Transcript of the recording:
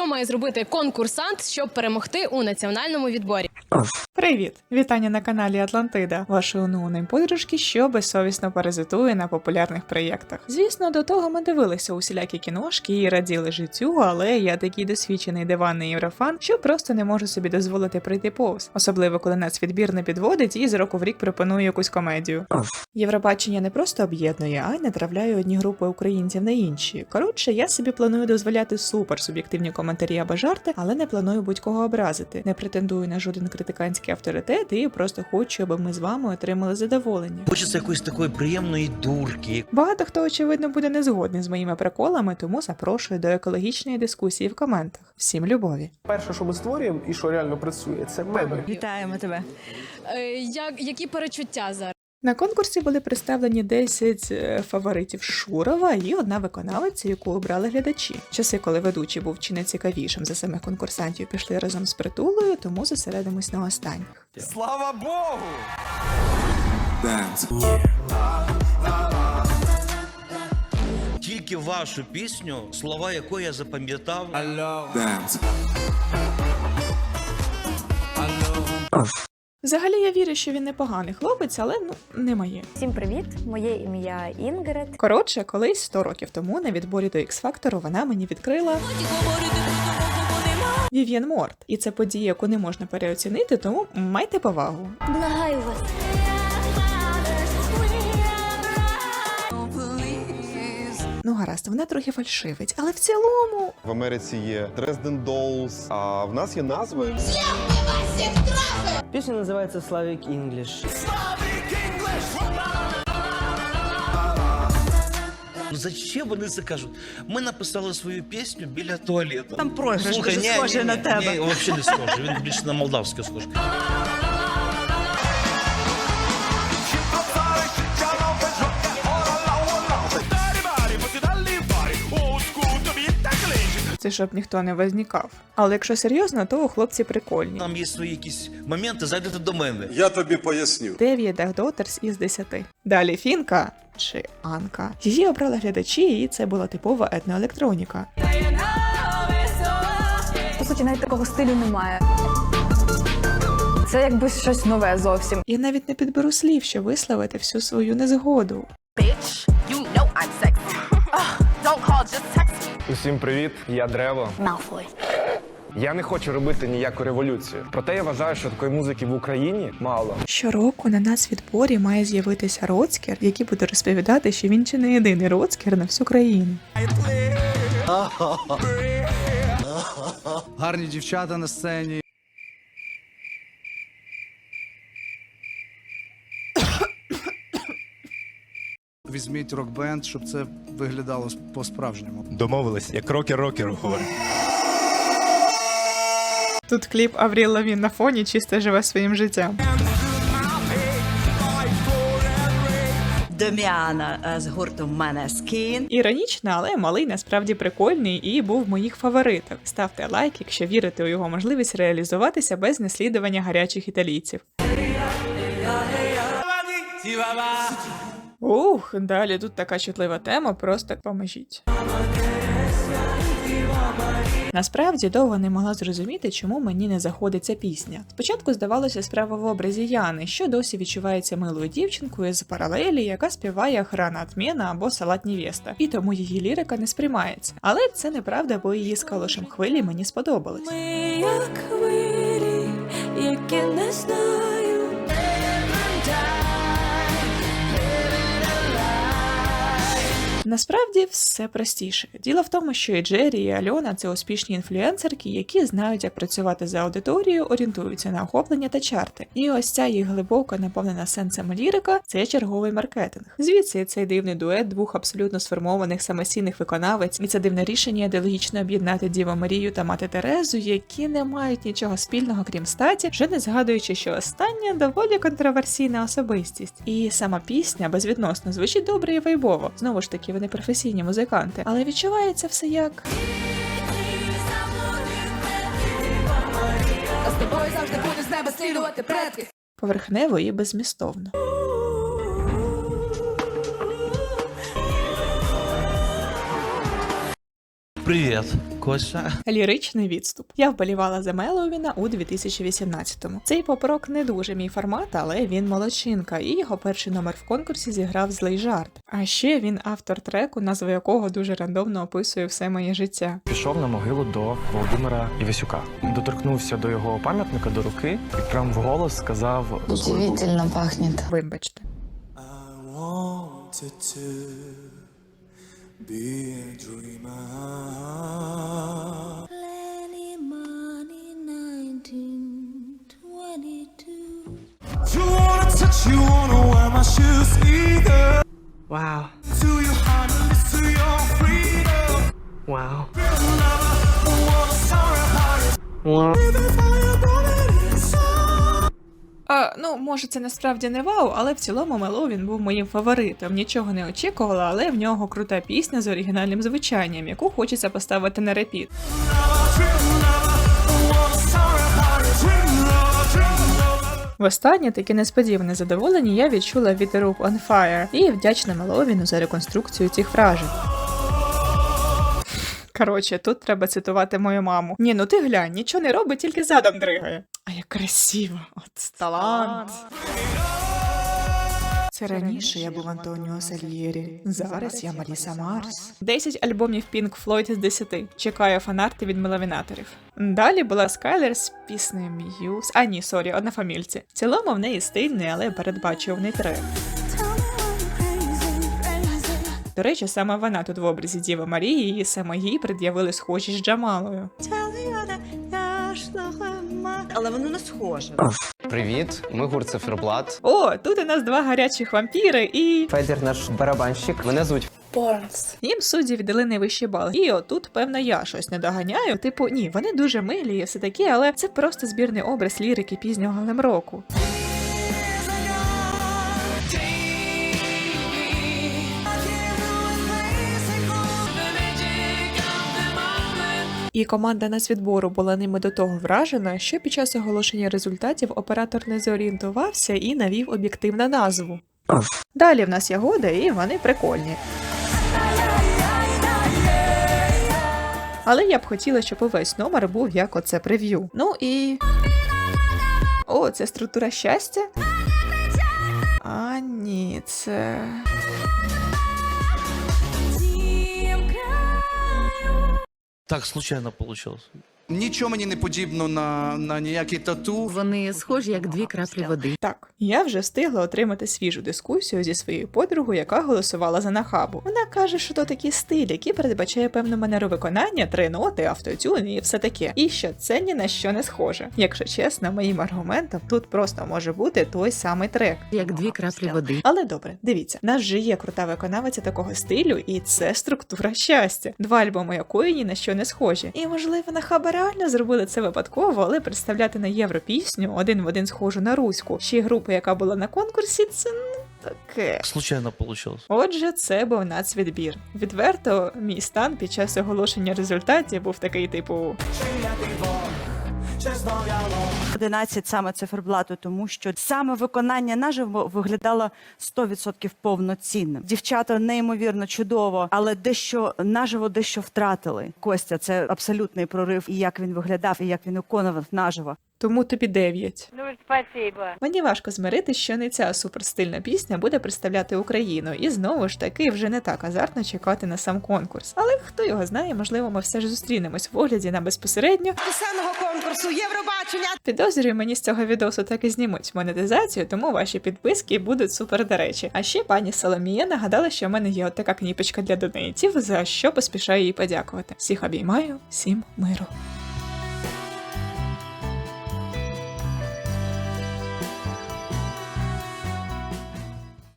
що має зробити конкурсант, щоб перемогти у національному відборі. Привіт! Вітання на каналі Атлантида, вашої ноунейм подружки, що безсовісно паразитує на популярних проєктах. Звісно, до того ми дивилися усілякі кіношки і раділи життю, але я такий досвідчений диванний єврофан, що просто не можу собі дозволити прийти повз, особливо коли нас відбір не підводить і з року в рік пропонує якусь комедію. Євробачення не просто об'єднує, а й натравляє одні групи українців на інші. Коротше, я собі планую дозволяти супер суб'єктивні коментарі або жарти, але не планую будь-кого образити. Не претендую на жоден критиканський авторитет і просто хочу, аби ми з вами отримали задоволення. Хочеться якоїсь такої приємної дурки. Багато хто, очевидно, буде не згодний з моїми приколами, тому запрошую до екологічної дискусії в коментах. Всім любові! Перше, що ми створюємо і що реально працює, це меми. Вітаємо тебе. Е, як, які перечуття зараз? На конкурсі були представлені 10 е, фаворитів Шурова і одна виконавиця, яку обрали глядачі. Часи, коли ведучий був чи не цікавішим за самих конкурсантів, пішли разом з притулою, тому зосередимось на останніх. Слава Богу! Тільки вашу пісню, слова якої я запам'ятав. Взагалі я вірю, що він непоганий хлопець, але ну не моє. Всім привіт! Моє ім'я Інгрид. Коротше, колись 100 років тому на відборі до X-Factor вона мені відкрила Вів'єн Морт. І це подія, яку не можна переоцінити, тому майте повагу. Благаю вас. Ну гаразд, вона трохи фальшивить, але в цілому В Америці є Dresden Dolls, а в нас є назви. Пісня називається Slavic English. Ну зачем вони це кажуть? Ми написали свою пісню біля туалету. Там програш дуже ні, ні, на тебе. Ні, взагалі не схожий. Він більше на молдавське схожий. Це щоб ніхто не возникав. Але якщо серйозно, то у хлопці прикольні. Там є свої якісь моменти, зайдете до мене. Я тобі поясню. 9 Дагдотерс із 10. Далі Фінка чи Анка. Її обрали глядачі, і це була типова етноелектроніка. По суті, навіть такого стилю немає. Це якби щось нове зовсім. Я навіть не підберу слів, щоб висловити всю свою незгоду. bitch. You know I'm sexy. Ugh, don't call, just. Усім привіт, я Древо. Малфой. Я не хочу робити ніяку революцію. Проте я вважаю, що такої музики в Україні мало. Щороку на нас відборі має з'явитися роцкер, який буде розповідати, що він чи не єдиний роцкер на всю країну. гарні дівчата на сцені. Візьміть рок-бенд, щоб це виглядало по-справжньому. Домовились, як рокер рокеру говорить. Тут кліп Авріл Лавін на фоні чисто живе своїм життям. Деміана е, з гурту Манескін. Іронічно, але малий насправді прикольний і був в моїх фаворитах. Ставте лайк, якщо вірите у його можливість реалізуватися без наслідування гарячих італійців. Ух, далі тут така чутлива тема, просто поможіть. Насправді довго не могла зрозуміти, чому мені не заходить ця пісня. Спочатку здавалося справа в образі Яни, що досі відчувається милою дівчинкою з паралелі, яка співає охрана Атмена або салат Нівєста, і тому її лірика не сприймається. Але це неправда, бо її з калошем хвилі мені сподобались. як хвилі, які не знаю. Насправді все простіше. Діло в тому, що і Джері, і Альона це успішні інфлюенсерки, які знають, як працювати з аудиторією, орієнтуються на охоплення та чарти. І ось ця їх глибоко наповнена сенсом лірика це черговий маркетинг. Звідси цей дивний дует двох абсолютно сформованих самостійних виконавець, і це дивне рішення ідеологічно об'єднати Діву Марію та мати Терезу, які не мають нічого спільного, крім статі, вже не згадуючи, що остання доволі контроверсійна особистість. І сама пісня безвідносно звучить добре і вайбово. Знову ж таки, вони професійні музиканти, але відчувається все як. З тобою завжди буде з неба слідувати предки. поверхнево і беззмістовно. Привет, Кося. Ліричний відступ. Я вболівала за Меловіна у 2018-му. Цей поп-рок не дуже мій формат, але він молодчинка, і його перший номер в конкурсі зіграв злий жарт. А ще він автор треку, назва якого дуже рандомно описує все моє життя. Пішов на могилу до Володимира Івасюка. Доторкнувся до його пам'ятника до руки і прям вголос сказав Удивительно пахнет. Вибачте. Dear dreamer. Plenty money 1922. Wanna touch you? Може, це насправді не вау, але в цілому Мело він був моїм фаворитом. Нічого не очікувала, але в нього крута пісня з оригінальним звучанням, яку хочеться поставити на репіт. Востаннє таке несподіване задоволення я відчула від The on Fire і вдячна Меловіну за реконструкцію цих фражей. Коротше, тут треба цитувати мою маму. Ні, ну ти глянь, нічого не робить, тільки задом дригає. А як красиво, от талант. Це раніше я був Антоніо Сальєрі. Зараз я Маріса Марс. 10 альбомів Pink Floyd з 10. Чекаю фанарти від меловінаторів. Далі була Скайлер з піснею М'юз. А ні, сорі, однофамільці. В цілому в неї стильний, але передбачуваний трек. До речі, саме вона тут в образі Діви Марії, і саме їй пред'явили схожість з Джамалою. Але воно не схоже. Привіт, ми гурт Циферблат. О, тут у нас два гарячих вампіри і. Федір наш барабанщик. Мене звуть Їм судді віддали найвищий бал. І отут, певно, я щось не доганяю. Типу, ні, вони дуже милі і все таке, але це просто збірний образ лірики пізнього глемроку. І команда нацвідбору була ними до того вражена, що під час оголошення результатів оператор не зорієнтувався і навів об'єктивну назву. Далі в нас ягода, і вони прикольні. Але я б хотіла, щоб увесь номер був як оце прев'ю. Ну і. О, це структура щастя? А, ні, це. Так случайно получилось. Нічого мені не подібно на, на ніякі тату. Вони схожі як дві краплі води. Так, я вже встигла отримати свіжу дискусію зі своєю подругою, яка голосувала за нахабу. Вона каже, що то такий стиль, який передбачає певну манеру виконання, три ноти, автотюн і все таке. І що це ні на що не схоже. Якщо чесно, моїм аргументом тут просто може бути той самий трек. Як дві краплі води. Але добре, дивіться, нас же є крута виконавиця такого стилю, і це структура щастя, два альбоми якої ні на що не схожі. І можливо, нахаба реально зробили це випадково, але представляти на євро пісню один в один схожу на руську. Ще й група, яка була на конкурсі, це ну таке. Случайно получилось. Отже, це був нацвідбір. Відверто, мій стан під час оголошення результатів був такий, типу. 11 саме циферблату, тому що саме виконання наживо виглядало 100% повноцінним. Дівчата неймовірно чудово, але дещо наживо дещо втратили. Костя, це абсолютний прорив, і як він виглядав, і як він виконував наживо. Тому тобі 9. Ну, спасибо. Мені важко змирити, що не ця суперстильна пісня буде представляти Україну, і знову ж таки вже не так азартно чекати на сам конкурс. Але хто його знає, можливо, ми все ж зустрінемось в огляді на безпосередньо. Пісенного конкурсу Євробачення. Підозрюю, мені з цього відосу так і знімуть монетизацію, тому ваші підписки будуть супер до речі. А ще пані Соломія нагадала, що в мене є отака кніпочка для донейтів, за що поспішаю їй подякувати. Всіх обіймаю, всім миру.